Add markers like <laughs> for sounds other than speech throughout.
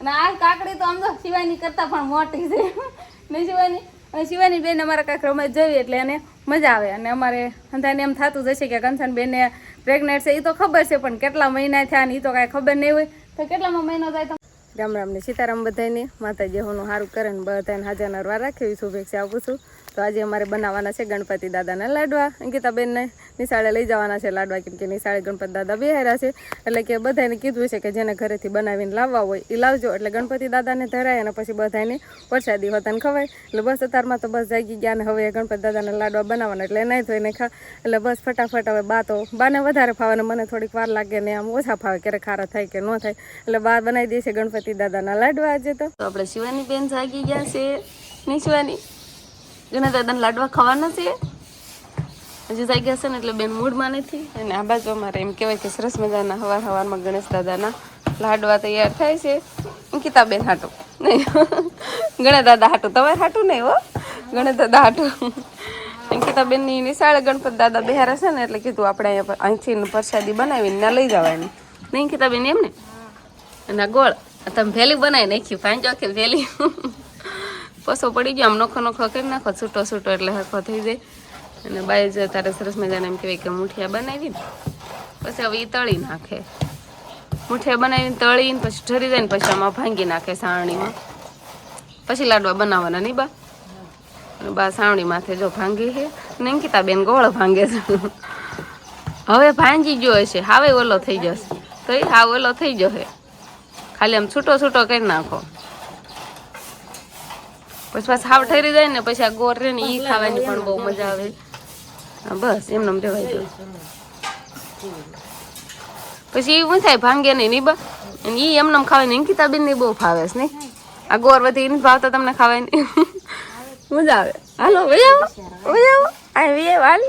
અને આ કાકડી તો તો શિવાની કરતા પણ મોટી છે. નહીં શિવાની અને શિવાની બેન અમારા કાંઈક રમત જોઈએ એટલે એને મજા આવે. અને અમારે અંધાને એમ થતું જશે કે કંચન બેનને પ્રેગ્નેન્ટ છે. એ તો ખબર છે, પણ કેટલા મહિના થયા ને એ તો કાંઈ ખબર નહીં હોય. તો કેટલામાં મહિનો થાય? રામ રામ ને સીતારામ બધાને માતાજી હોનું સારું કરે ને બધાને હાજર નરવા રાખેવી શુભેચ્છા આપું છું. તો આજે અમારે બનાવવાના છે ગણપતિ દાદાના લાડવા. અંકિતાબેનને નિશાળે લઈ જવાના છે લાડવા, કેમ કે નિશાળે ગણપતિ દાદા બિહાર્યા છે. એટલે કે બધાને કીધું છે કે જેને ઘરેથી બનાવીને લાવવા હોય એ લાવજો. એટલે ગણપતિ દાદાને ધરાય અને પછી બધાને વરસાદી હોતાને ખવાય. એટલે બસ અતારમાં તો બસ જાગી ગયા ને હવે ગણપતિ દાદાના લાડવા બનાવવાના. એટલે નહીં ધોઈને ખા એટલે બસ ફટાફટ હવે બા તો બાને વધારે ફાવે ને મને થોડીક વાર લાગે ને આમ ઓછા ફાવે. ક્યારેક ખારા થાય કે ન થાય. એટલે બા બનાવી દે છે ગણપતિ દાદાના લાડવા આજે તો. આપણે શિવાની બેન જાગી ગયા છે. નહીં શિવાની? ગણેશ દાદાના લાડવા ખાવાના છે. હજી જાગ્યા છે ને એટલે બેન મૂડમાં નથી. અને આ બાજુ અમારે એમ કહેવાય કે સરસ મજાના હવાર હવારમાં ગણેશ દાદાના લાડવા તૈયાર થાય છે. અંકિતા બેન હાટું. નહીં. ગણેશ દાદા હાટું. તમારે હાટું નહીં હો. ગણેશ દાદા હાટું. અંકિતા બેનની નિશાળે ગણપત દાદા બિહાર છે ને એટલે કીધું આપણે અહીંયા અહીંથી પ્રસાદી બનાવીને લઈ જવાની. નહીં અંકિતા બેન એમ ને અને ગોળ. તમે ભેલી બનાવી નાખ્યું પાંચો કે ભેલી? પસો પડી ગયો, આમ નોખો નોખો કરી નાખો, છૂટો છૂટો એટલે હરખો થઈ જાય. અને બાય જ તારે સરસ મજાને એમ કહેવાય કે મૂઠિયા બનાવી પછી હવે એ તળી નાખે. મૂઠિયા બનાવીને તળીને પછી ઠરી જાય ને પછી આમાં ભાંગી નાખે સાવણીમાં. પછી લાડવા બનાવવાના નહીં બા? બા સાવણી માથે જો ભાંગી છે. ને બેન ગોળ ભાંગે છે. હવે ભાંજી ગયો હશે, હાવે ઓલો થઈ જશે. તો એ હા ઓલો થઈ જશે. ખાલી આમ છૂટો છૂટો કરી નાખો. પછી પાછા હાવ ઠરી જાય ને, પછી આ ગોળ રે ને ઈ ખાવાની પણ બહુ મજા આવે. બસ એમને રેવાય ગયું પછી એ શું થાય ભાંગે નહીં નહીં બા. ઈ એમને ખાવાની અંકિતા બેન ને બહુ ફાવે છે, નહીં? આ ગોળ વધી નથી ભાવતા તમને ખાવાની. મજા આવે. હાલો વહી આવો વહી આવો. આ હાલ.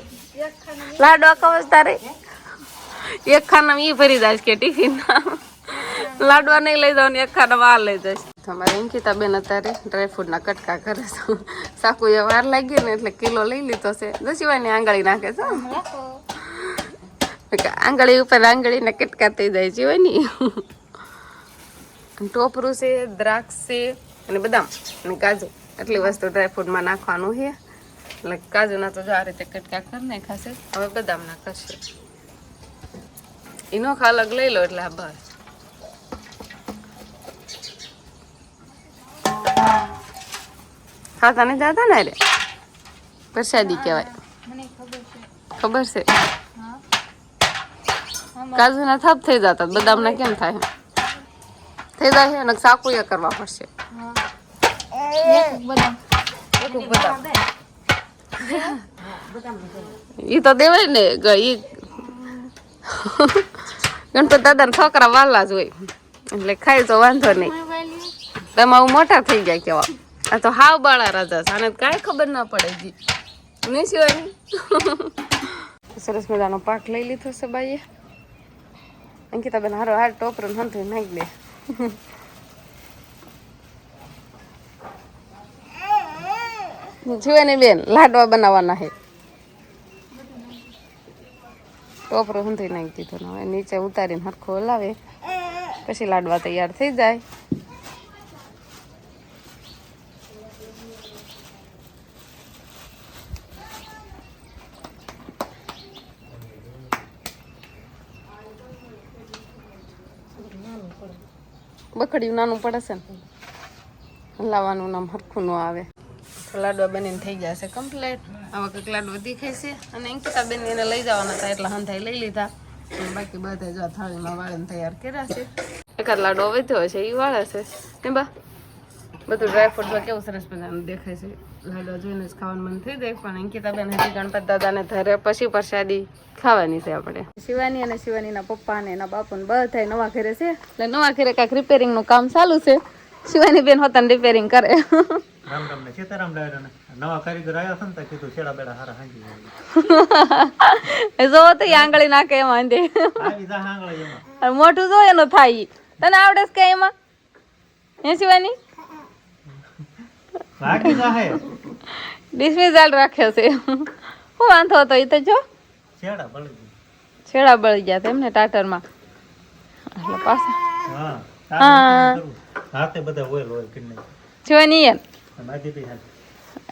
લાડો કવચ તારે એક ખાના ઈ ભરી જાય કે ટિફિન લાડવા નહીં લઈ જવાની ને એક ખાના આ લઈ જઈશ. તમારે અંકિતા બેન અત્યારે ડ્રાયફ્રૂટના કટકા કરે છે. સાકુ એ વાર લાગી ને એટલે કિલો લઈ લીધો છે. દસીવાની આંગળી નાખે છે. આંગળી ઉપર આંગળી ને કટકા થઈ જાય છે ની. ટોપરું છે, દ્રાક્ષ છે, અને બદામ અને કાજુ. એટલી વસ્તુ ડ્રાયફ્રૂટમાં નાખવાનું છે. એટલે કાજુના તો જો આ રીતે કટકા કરી નાખાશે હવે બદામના કરશે. એનો ખાલક લઈ લો એટલે આ બસ. ખાતા નહીં જાતા ને અરે પ્રસાદી કહેવાય. ખબર છે. કાજુના થપ થઈ જતા બદામના કેમ થાય? થઈ જાય અને સાકુ એ કરવા પડશે. એ ઈ તો દેવાય ને એ ઈ ગણપત દાદાના છોકરા વાલા જ હોય. એટલે ખાય તો વાંધો નહીં. તમે આવું મોટા થઈ ગયા કેવા. આ તો હાવ બાળા રાજા છે. આને કાંઈ ખબર ના પડે જી નહીં સિવાય. સરસ મજાનો પાક લઈ લીધો છે બાઈએ. અંકિતા બેન હારો હાર ટોપરો હંથું નાખી દે. જીવાની બેન, લાડવા બનાવવાના છે. ટોપરો હંધી નાખી દીધો ને હવે નીચે ઉતારીને હરખો હલાવે. પછી લાડવા તૈયાર થઈ જાય. બખડિયું નાનું પડે છે ને. હલાવવાનું નામ હરખું ન આવે. લાડવા બનીને થઈ જશે કમ્પ્લેટ આવા કંઈક લાડવા દેખાય છે. અને અંકિતા બેન એને લઈ જવાના હતા એટલા હંધાઈ લઈ લીધા. બાકી બધા જો થાળીમાં વાળીને તૈયાર કર્યા છે. એકાદ લાડવો વધ્યો છે એ વાળે છે. ને બા? બધું ડ્રાયફ્રૂટમાં કેવું સરસ મજાનું દેખાય છે. લાડવા જોઈને જ ખાવાનું મન થઈ જાય પણ અંકિતા બેન હજી ગણપત દાદાને ધરે પછી પ્રસાદી ખાવાની છે આપણે. શિવાની અને શિવાનીના પપ્પા અને એના બાપુ ને બધા નવા ઘરે છે. એટલે નવા ઘરે કાંઈક રિપેરિંગનું કામ ચાલુ છે. શિવાની બેન હોતાને રિપેરિંગ કરે. જો તો આંગળી નાખે એમાં મોઢું જો એનું થાય તને આવડે છે કઈ એમાં? હે શિવાની? ડિસમિઝાલ રાખ્યો છે. હું વાંધો હતો એ તો જો. છેડા બળી ગઈ છેડા બળી ગયા તેમને ટાટરમાં. એટલે પાછા. હા હા. હાથે બધા ઓઇલ હોય કે નહીં. શિવાની એમ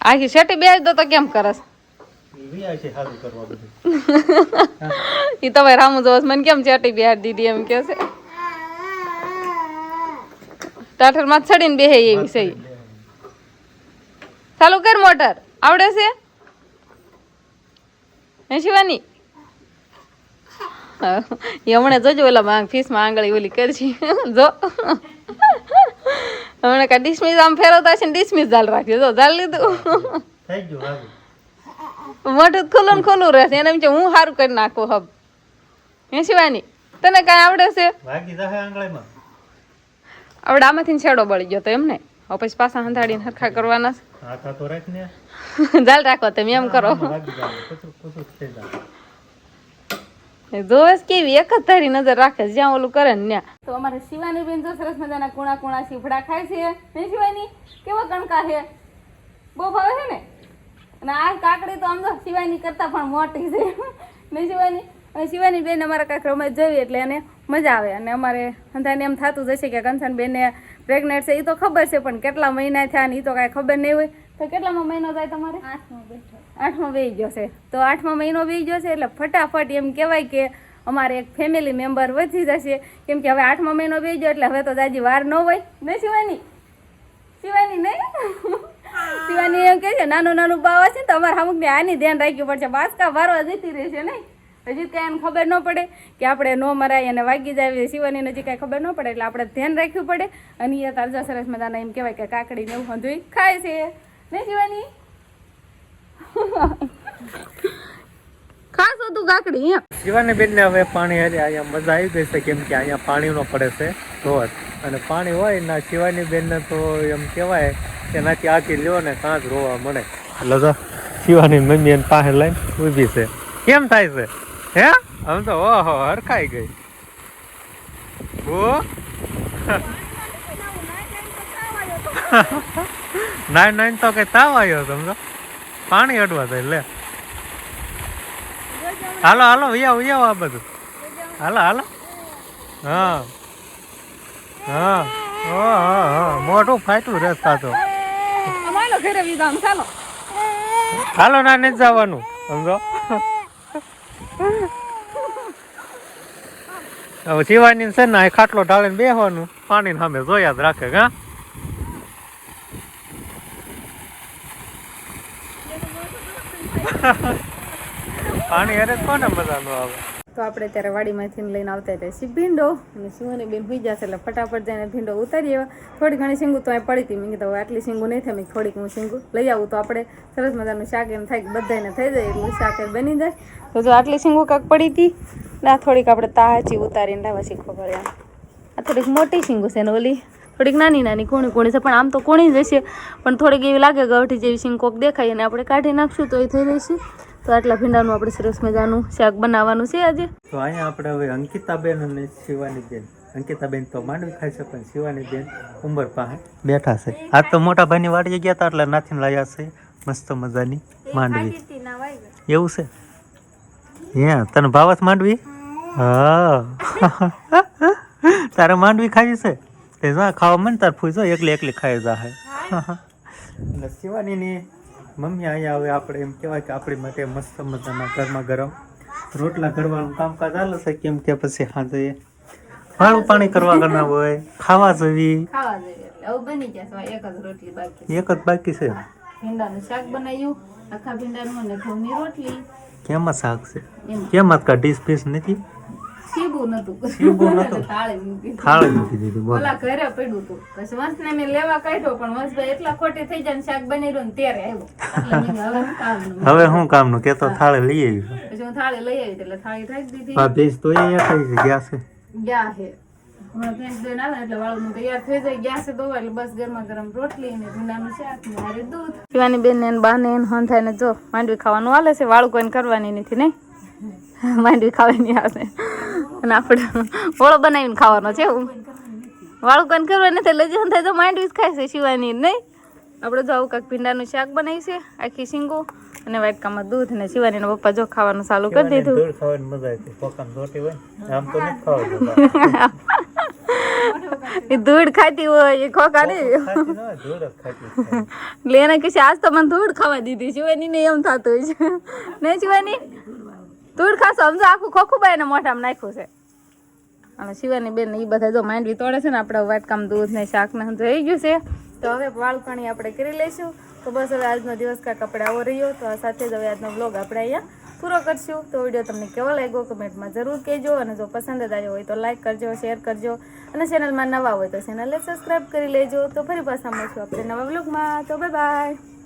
આખી શેટી બેસી દો તો કેમ કરસ એ <laughs> તો ભાઈ રામુ જોશ મને કેમ ચેટી બેહાર દીધી એમ કે છે? <laughs> ટાટરમાં ચડીને બેહે એવી ઈ. ચાલુ કર મોટર. આવડે છે? હે શિવાની? હમણાં જોજો ઓલા માં ફીસમાં આંગળી ઓલી કરી જો. હમણાં કા ડિસમિસ આમ ફેરવતા છે ને ડિસમિસ જાલ રાખજો. જો જાલ લીધું. મોઢું ખુલ્લું ને ખુલ્લું રહેશે. એને એમ છે હું સારું કરી નાખું હબ. હે શિવાની? તને કાંઈ આવડે છે? આવડે આમાંથી છેડો બળી ગયો તો એમ ને. હવે પછી પાછા હંધાડીને હરખા કરવાના હાથ રાખ ને. <laughs> જાલ રાખો તમે એમ કરો. જોવેશ કેવી એક જ તારી નજર રાખે છે, જ્યાં ઓલું કરે ને ત્યાં. તો અમારે શિવાની બેન જો સરસ મજાના કુણા કુણા સીફડા ખાય છે. હે શિવાની? કેવા કણકા છે? બહુ ભાવે છે ને? અને આ કાકડી તો આમ તો શિવાની કરતા પણ મોટી છે. <laughs> ને શિવાની? અને શિવાની બેન અમારા કાંઈક રમત જોઈ એટલે એને મજા આવે. અને અમારે અંધાને એમ થતું જશે કે કંચન બેનને પ્રેગ્નેન્ટ છે એ તો ખબર છે પણ કેટલા મહિના થયા ને એ તો કાંઈ ખબર નહીં હોય. તો કેટલામાં મહિનો થાય તમારે? આઠમો બેહી ગયો છે. તો આઠમો મહિનો બેહી ગયો છે એટલે ફટાફટ એમ કહેવાય કે અમારે એક ફેમિલી મેમ્બર વધી જશે. કેમ કે હવે આઠમો મહિનો બેહી ગયો એટલે હવે તો જાજી વાર ન હોય. ને શિવાની? શિવાની નહીં શિવાની એમ કહે છે નાનું નાનું બાવા છે ને તો અમારે અમુક આની ધ્યાન રાખ્યું પડશે. બાસકા વારવા જતી રહેશે નહીં. હજી ત્યાં એને ખબર ન પડે કે આપણે ન મરાય અને વાગી જાય શિવાનીને નજીક કાંઈ ખબર ન પડે એટલે આપણે ધ્યાન રાખવું પડે. અને એ તારજા સરસ મજાના એમ કહેવાય કે કાકડીને એવું હંધુઈ ખાય છે. નહીં શિવાની? ખાસ હતું કાકડી શિવાની બેન ને હવે પાણી હારે અહીંયા મજા આવી ગઈ છે કેમ કે અહીંયા પાણી નો પડે છે ધોધ અને પાણી હોય ના શિવાની બેન ને તો એમ કહેવાય કે નાથી આખી લ્યો ને કાંચ રોવા મળે. એટલે તો શિવાની મમ્મી એને પાસે લઈને ઊભી છે. કેમ થાય છે? હે? આમ તો ઓહો હરખાઈ ગઈ. ઓ નાઈન નાઈન તો કઈ તાવ આવ્યો સમજો પાણી અડવા થાય લે. હાલો હાલો વિયાવ વિયાવ આ બધું. હાલો હાલો. હા. હા. હા હા મોટું ફાટ્યું રસ્તા તો હાલો ના નથી જવાનું સમજો હવે શિવાની છે ને ખાટલો ઢાળીને બેહવાનું. પાણી સામે જોયા જ રાખે હા? <laughs> પાણી અરે કોને મજા નો આવે? તો આપણે ત્યારે વાડીમાંથી લઈને આવતા હતા શી ભીંડો. અને શિવાની બેન હોઈ જશે એટલે ફટાફટ જઈને ભીંડો ઉતારી આવ્યા થોડી ઘણી શીંગું તો અહીં પડી હતી. મેં કીધું આટલી સિંગું નહીં થાય. મેં થોડીક હું સિંગું લઈ આવું. તો આપણે સરસ મજાનું શાક એમ થાય કે બધાને થઈ જાય એટલું શાક બની જાય. તો જો આટલી શીંગું કાંક પડી હતી. ને થોડીક આપણે તાચી ઉતારીને લાવવા શીખવા પડે આ થોડીક મોટી સિંગું છે ને ઓલી. થોડીક નાની નાની, કોણી કોણી છે. પણ આમ તો કોણી જ હશે. પણ થોડીક એવી લાગે ગવઠી જેવી સિંગ કોક દેખાય અને આપણે કાઢી નાખશું તો એ થઈ રહેશે તો આટલા ભીંડાનું આપણે સરસ મજાનું શાક બનાવવાનું છે આજે. તો અહીંયા આપણે હવે અંકિતાબેન અને શિવાની બેન અંકિતાબેન તો માંડવી ખાય છે પણ શિવાની બેન ઉંબર પાસે બેઠા છે. આજ તો મોટા ભાઈની વાડીએ ગયા હતા એટલે નાથીને લાયા છે. મસ્ત મજાની માંડવી. એવું છે? હે તને ભાવત માંડવી? હા. તારે માંડવી ખાવી છે? તે જા ખાવા મને તાર જો એકલી એકલી ખાઈ જા હે. શિવાનીની મમ્મી અહીંયા હવે આપણે એમ કહેવાય કે આપણી માટે મસ્ત મજાના ગરમા ગરમ. રોટલા કરવાનું કામકાજ ચાલે છે કેમ કે પછી સાંજે વાળું પાણી કરવા કરના હોય ખાવા જવી. એક જ બાકી જ છે? ભીંડાનું શાક બનાવ્યું આખા ભીંડાનું અને ઘઉંની રોટલી. કેમાં શાક છે? કેમ કેમાં કા ડીશ પીસ નથી? સીબું નતું. થાળી મૂકી દીધી. ઓલા ઘરે પડ્યું તું. પછી વંશને મેં લેવા કાઢ્યો પણ વંશભાઈ એટલા ખોટી થઈ જાય શાક બની રહ્યું ને ત્યારે આવ્યો. હવે હું કામનું કે તો થાળી લઈ આવી પછી હું થાળી લઈ આવી એટલે થાળી ઢાંકી દીધી. આ ભેજ તો એ થઈ ગયા છે. ગયા છે. હમણાં ભેંસ દઈને આવે એટલે વાળું તૈયાર થઈ જાય ગયા છે દોવા એટલે બસ ગરમા ગરમ રોટલી ને ભીંડાનું શાક ને હારે દૂધ. શિવાની બેન ને બાને ને હન થાય ને જો માંડવી ખાવાનું હાલે છે વાળું કોઈને કરવાની નથી નહીં? માંડવી ખાવાની આવે અને આપણે ઓળો બનાવીને ખાવાનો છે એવું. વાળું કંઈ કરવાની નથી લજન થાય તો માંડવી જ ખાય છે શિવાની નહીં? આપણે જો આવું કાંક ભીંડાનું શાક બનાવી છે આખી શીંગો અને વાટકામાં દૂધ ને શિવાનીના પપ્પા જો ખાવાનું ચાલુ કરી દીધું. ધૂળ ખાવાની મજા આવતી પોકામ રોટી હોય આમ તો નથી ખાવા <laughs> એ ધૂળ ખાતી હોય એ ખોખા નહીં. <laughs> એટલે એને કહેશે આજ તો મને ધૂળ ખાવા દીધી શિવાની ને એમ થતું હોય છે. <laughs> નહીં શિવાની? ધૂળ ખાશો, સમજો, આખું ખોખું બાય એને મોઢામાં નાખ્યું છે. અને શિવાની બેન એ બધા જો માંડવી તોડે છે ને, આપણે વાટકામ દૂધ ને શાક ને થઈ ગયું છે. તો હવે વાળપાણી આપણે કરી લઈશું. તો બસ હવે આજનો દિવસ કાંક આપણે આવો રહ્યો. તો આ સાથે જ હવે આજનો બ્લોગ આપણે અહીંયા પૂરો કરશું. તો વીડિયો તમને કેવો લાગ્યો કમેન્ટમાં જરૂર કહેજો. અને જો પસંદ જ આવ્યો હોય તો લાઇક કરજો શેર કરજો. અને ચેનલમાં નવા હોય તો ચેનલને સબસ્ક્રાઈબ કરી લેજો. તો ફરી પાછા મળશું આપણે નવા બ્લોગમાં તો બાય બાય